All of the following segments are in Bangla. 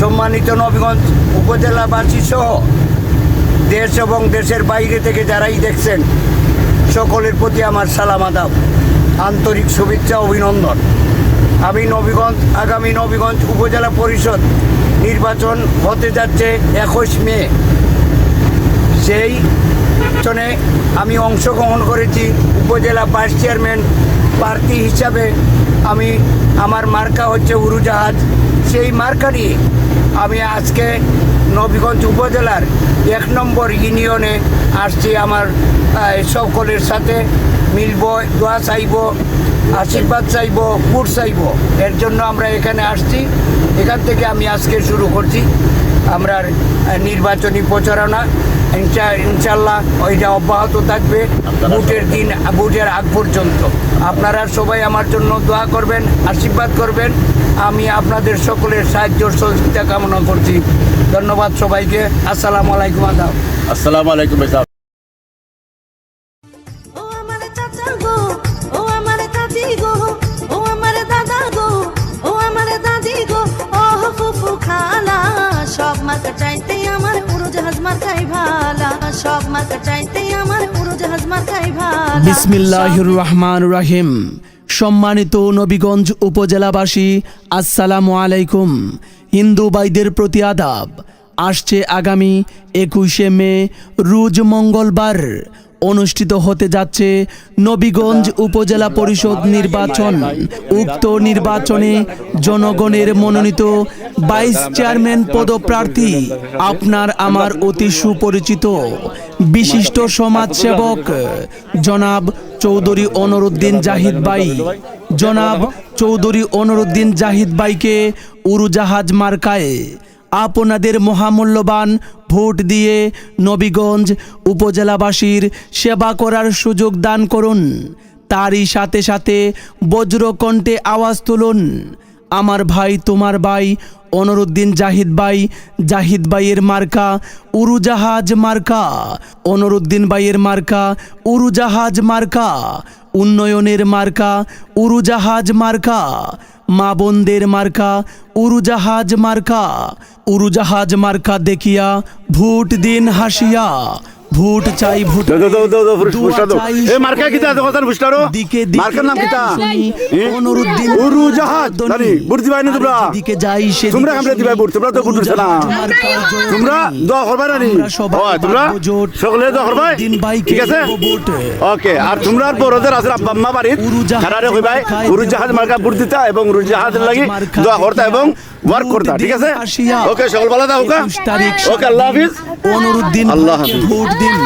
সম্মানিত নবীগঞ্জ উপজেলাবাসী সহ দেশ এবং দেশের বাইরে থেকে যারাই দেখছেন, সকলের প্রতি আমার সালাম, আদাব, আন্তরিক শুভেচ্ছা, অভিনন্দন। আমি নবীগঞ্জ, আগামী নবীগঞ্জ উপজেলা পরিষদ নির্বাচন হতে যাচ্ছে একুশ মে। সেই নির্বাচনে আমি অংশগ্রহণ করেছি উপজেলা ভাইস চেয়ারম্যান প্রার্থী হিসাবে। আমি, আমার মার্কা হচ্ছে উড়োজাহাজ সেই মার্কা নিয়ে আমি আজকে নবীগঞ্জ উপজেলার এক নম্বর ইউনিয়নে আসছি আমার সকলের সাথে মিলব, দোয়া চাইব, আশীর্বাদ চাইব কুট চাইব। এর জন্য আমরা এখানে আসছি। এখান থেকে আমি আজকে শুরু করছি। আমরা নির্বাচনী প্রচারণা। ইনশাল্লাহ ওইটা অব্যাহত থাকবে ভোটের দিন ভোটের আগ পর্যন্ত। আপনারা সবাই আমার জন্য দোয়া করবেন আশীর্বাদ করবেন। আমি আপনাদের সকলের সাহায্য সহযোগিতা কামনা করছি। ধন্যবাদ সবাইকে। আসসালামু আলাইকুম আদাব। আসসালামু আলাইকুম সব মার্কা চাইতে বিসমিল্লাহির সম্মানিত নবীগঞ্জ উপজেলাবাসী, আসসালামু আলাইকুম। হিন্দু বাইদের প্রতি আদাব। আসছে আগামী একুশে মে, রোজ মঙ্গলবার। অনুষ্ঠিত হতে যাচ্ছে নবীগঞ্জ উপজেলা পরিষদ নির্বাচন। উক্ত নির্বাচনে জনগণের মনোনীত ভাইস চেয়ারম্যান পদপ্রার্থী আপনার আমার অতি সুপরিচিত বিশিষ্ট সমাজসেবক জনাব চৌধুরী অনরুদ্দিন জাহিদ বাই জনাব চৌধুরী অনরুদ্দিন জাহিদ বাইকে উড়োজাহাজ মার্কায় আপনাদের মহামূল্যবান ভোট দিয়ে নবীগঞ্জ উপজেলাবাসীর সেবা করার সুযোগ দান করুন। তারই সাথে সাথে বজ্রকণ্ঠে আওয়াজ তুলুন। আমার ভাই, তোমার ভাই, অনরুদ্দিন জাহিদ ভাই, জাহিদ ভাইয়ের মার্কা উড়োজাহাজ মার্কা, অনরুদ্দিন ভাইয়ের মার্কা উড়োজাহাজ মার্কা, উন্নয়নের মার্কা উড়োজাহাজ মার্কা, মা বোনদের মার্কা উড়োজাহাজ মার্কা উড়োজাহাজ মার্কা দেখিয়া ভোট দিন হাসিয়া ভোট চাই ভোট দাও, দাও, দাও, দাও, দাও, দাও। এ, মার্কা কিতা, পুরুষটারও? দিকে দিকে মার্কার নাম কিতা? অনুরুদ্দিন দিবাই না তোমরা? দিকে যাই সে তোমরা আমরা দিবাই তোমরা তো দিছো না। তোমরা দোয়া করবা না নি? ও, তোমরা সকলে দোয়া করবা? ঠিক আছে? ওকে আর তোমরা বড়দের আছে আব্বা আম্মা উড়োজাহাজ খারারে কইবাই মার্কায় উড়োজাহাজ মার্কা ভোট দিতা এবং উড়োজাহাজের লাগি দোয়া করতা এবং ওয়ার্ক করতা ঠিক আছে ওকে সকল ভালো থাকো তারিখ ওকে আল্লাহ হাফিজ অনুরুদ্দিন আল্লাহ হাফিজ। দিন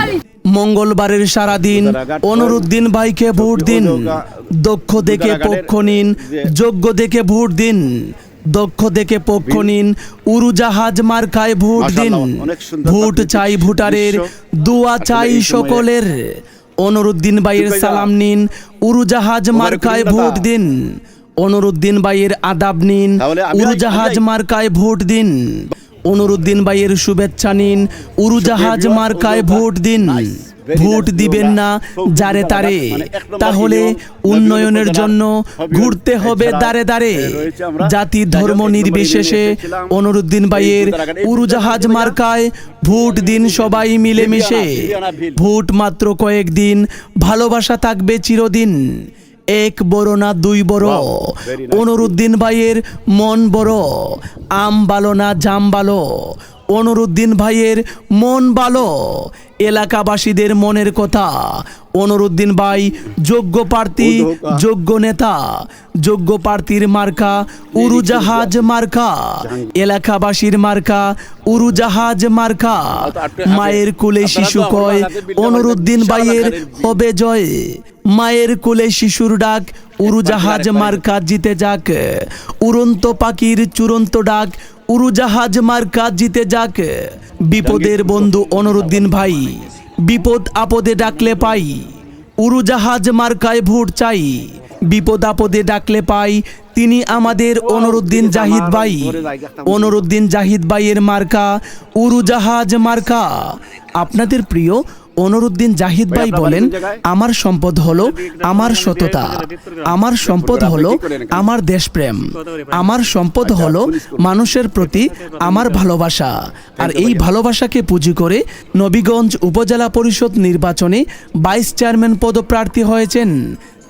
মঙ্গলবারের সারা দিন অনুরুদ্দিন ভাইকে ভোট দিন দক্ষ দেখে পক্ষ নিন যোগ্য দেখে ভোট দিন দক্ষ দেখে পক্ষ নিন উড়োজাহাজ মার্কায় ভোট দিন ভোট চাই ভোটারের। দোয়া চাই সকলের অনুরুদ্দিন ভাইয়ের সালাম নিন উড়োজাহাজ মার্কায় ভোট দিন অনুরুদ্দিন ভাইয়ের আদাব নিন উড়োজাহাজ মার্কায় ভোট দিন। অনুরুদ্দিন ভাইয়ের শুভেচ্ছা নিন। উড়োজাহাজ মার্কায় ভোট দিন। ভোট দিবেন না যারে তারে। তাহলে উন্নয়নের জন্য ঘুরতে হবে রয়েছে আমরা জাতি ধর্ম নির্বিশেষে অনুরুদ্দিন ভাইয়ের উড়োজাহাজ মার্কায় ভোট দিন সবাই মিলেমিশে। ভোট মাত্র কয়েকদিন। ভালোবাসা থাকবে চিরদিন। এক বড় না দুই বড়? অনুরুদ্দিন ভাইয়ের মন বড় আম বালো না জাম ভালো অনুরুদ্দিন ভাইয়ের মন ভালো। এলাকাবাসীদের মনের কথা। অনুরুদ্দিন ভাই যোগ্য প্রার্থী যোগ্য নেতা যোগ্য প্রার্থীর মার্কা উড়োজাহাজ মার্কা এলাকাবাসীর মার্কা উড়োজাহাজ মার্কা। মায়ের কুলে শিশু কয় অনুরুদ্দিন ভাইয়ের হবে জয়। মায়ের কোলে শিশুর ডাক উড়োজাহাজ মার্কা জিতে যাক। উড়ন্ত পাখির চূড়ন্ত ডাক উড়োজাহাজ মার্কা জিতে যাক। বিপদের বন্ধু অনরুদ্দিন ভাই, বিপদ আপদে ডাকলে পাই। উড়োজাহাজ মার্কায় ভোট চাই, বিপদ আপদে ডাকলে পাই। তিনি আমাদের অনরুদ্দিন জাহিদ ভাই, অনরুদ্দিন জাহিদ ভাইয়ের মার্কা উড়োজাহাজ মার্কা। আপনাদের প্রিয় অনরুদ্দিন জাহিদ ভাই বলেন আমার সম্পদ হলো আমার সততা আমার সম্পদ হলো আমার দেশপ্রেম আমার সম্পদ হলো মানুষের প্রতি আমার ভালোবাসা। আর এই ভালোবাসাকে পুঁজি করে নবীগঞ্জ উপজেলা পরিষদ নির্বাচনে ভাইস চেয়ারম্যান পদপ্রার্থী হয়েছেন।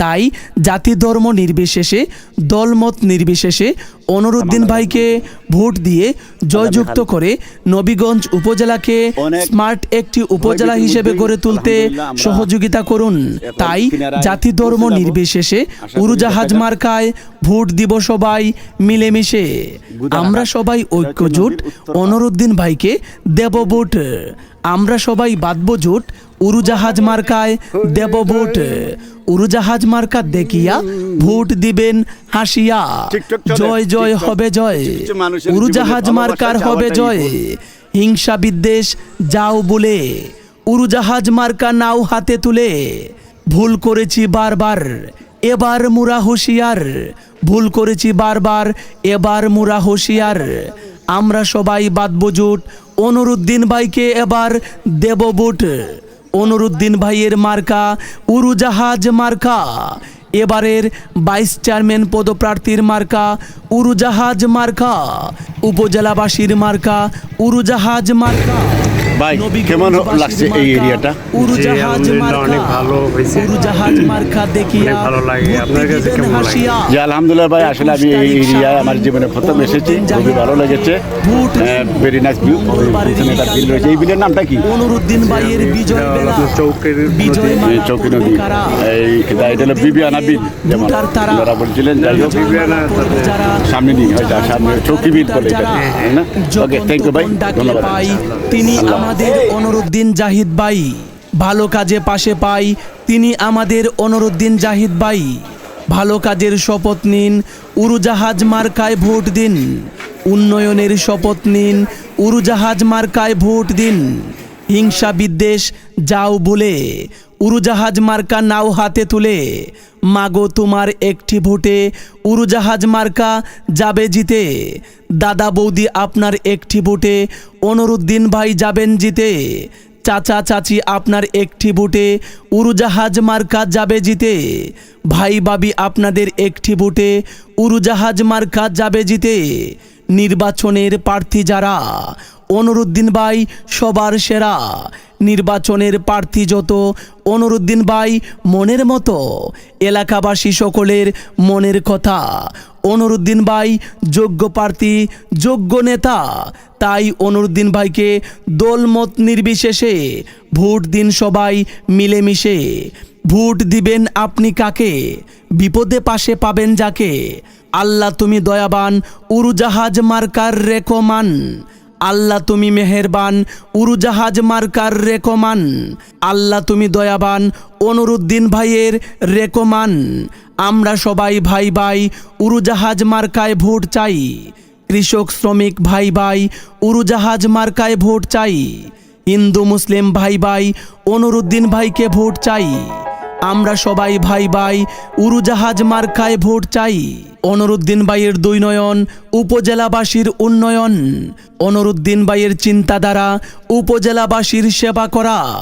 তাই জাতি ধর্ম নির্বিশেষে দলমত নির্বিশেষে অনরুদ্দিন ভাইকে ভোট দিয়ে জয়যুক্ত করে নবীগঞ্জ উপজেলাকে স্মার্ট একটি উপজেলা হিসেবে গড়ে তুলতে সহযোগিতা করুন। তাই জাতি ধর্ম নির্বিশেষে উড়োজাহাজ মার্কায় ভোট দিব সবাই মিলেমিশে। আমরা সবাই ঐক্যজোট। অনরুদ্দিন ভাইকে দেব ভোট। আমরা সবাই বাঁধব জোট। উড়োজাহাজ মার্কায় দেব ভোট। উড়োজাহাজ মার্কা দেখিয়া ভোট দিবেন হাসিয়া। জয় জয় হবে জয়। উড়োজাহাজ মার্কার হবে জয়। হিংসা বিদ্বেষ যাও বলে উড়োজাহাজ মার্কা নাও হাতে তুলে। ভুল করেছি বারবার এবার মুরা হুঁশিয়ার। ভুল করেছি বারবার এবার মুরা হুঁশিয়ার। আমরা সবাই বাদব জোট। অনুরুদ্দিন ভাইকে এবার দেব বুট। অনুরুদ্দিন ভাইয়ের মার্কা উড়োজাহাজ মার্কা। এবারের ভাইস চেয়ারম্যান পদপ্রার্থীর মার্কা উড়োজাহাজ মার্কা উপজেলাবাসীর মার্কা উড়োজাহাজ মার্কা ভাই, কেমন লাগছে এই এরিয়াটা? উড়োজাহাজ জি, মার্কা আলহামদুলিল্লাহ, অনেক ভালো হয়েছে। উড়োজাহাজ মার্কা দেখিয়া ভালো লাগে। আপনার কাছে কেমন লাগে? হাসিয়া। আলহামদুলিল্লাহ ভাই আসলে আমি এই এরিয়ায় আমার জীবনে প্রথম এসেছি খুবই ভালো লেগেছে ভোট ভেরি নাইস ভিউ মঙ্গলবারের বিল রয়েছে এই বিলের নামটা কি অনুরুদ্দিন ভাইয়ের বিজয় চৌকের চৌকি নদী এই এটা এটা হলো বিবিয়ানা বিল ভোটার তারা। আপনারা বলছিলেন যাই হোক বিজয় মালা পড়বে যারা? সামনে দিন হয়তো সামনে ভোটার বলে এটা না? ওকে থ্যাংক ইউ ভাই ধন্যবাদ। তিনি আমাদের অনুরুদ্দিন জাহিদ ভাই। ভালো কাজে পাশে পাই তিনি আমাদের অনুরুদ্দিন জাহিদ ভাই। ভালো কাজের শপথ নিন উড়োজাহাজ মার্কায় ভোট দিন। উন্নয়নের শপথ নিন উড়োজাহাজ মার্কায় ভোট দিন। হিংসা বিদ্বেষ যাও বলে, উড়োজাহাজ মার্কা নাও হাতে তুলে। মাগো, তোমার একটি ভোটে উড়োজাহাজ মার্কা যাবে জিতে। দাদা বৌদি, আপনার একটি ভোটে অনুরুদ্দিন ভাই যাবেন জিতে। চাচা, চাচি, আপনার একটি ভোটে উড়োজাহাজ মার্কা যাবে জিতে। ভাই বাবি আপনাদের একটি ভোটে উড়োজাহাজ মার্কা যাবে জিতে। নির্বাচনের প্রার্থী যারা? অনুরুদ্দিন ভাই সবার সেরা। নির্বাচনের প্রার্থী যত? অনুরুদ্দিন ভাই মনের মতো। এলাকাবাসী সকলের মনের কথা। অনুরুদ্দিন ভাই যোগ্য প্রার্থী, যোগ্য নেতা। তাই অনুরুদ্দিন ভাইকে দলমত নির্বিশেষে ভোট দিন সবাই মিলেমিশে। ভোট দিবেন আপনি কাকে? বিপদে পাশে পাবেন যাকে? আল্লাহ তুমি দয়াবান উড়োজাহাজ মার্কার রেকমান। আল্লাহ তুমি মেহেরবান উড়োজাহাজ মার্কার রেকমান। আল্লাহ তুমি দয়াবান, অনুরুদ্দিন ভাইয়ের রেকমান। আমরা সবাই ভাই ভাই উড়োজাহাজ মার্কায় ভোট চাই। কৃষক, শ্রমিক ভাই ভাই উড়োজাহাজ মার্কায় ভোট চাই। হিন্দু, মুসলিম ভাই ভাই, অনুরুদ্দিন ভাইকে ভোট চাই। আমরা সবাই ভাই ভাই, উড়োজাহাজ মার্কায় ভোট চাই। অনুরুদ্দিন বাইয়ের দৈনয়ন নয়ন, উপজেলাবাসীর উন্নয়ন। অনরুদ্দিন বাইয়ের চিন্তাধারা, উপজেলাবাসীর সেবা করা।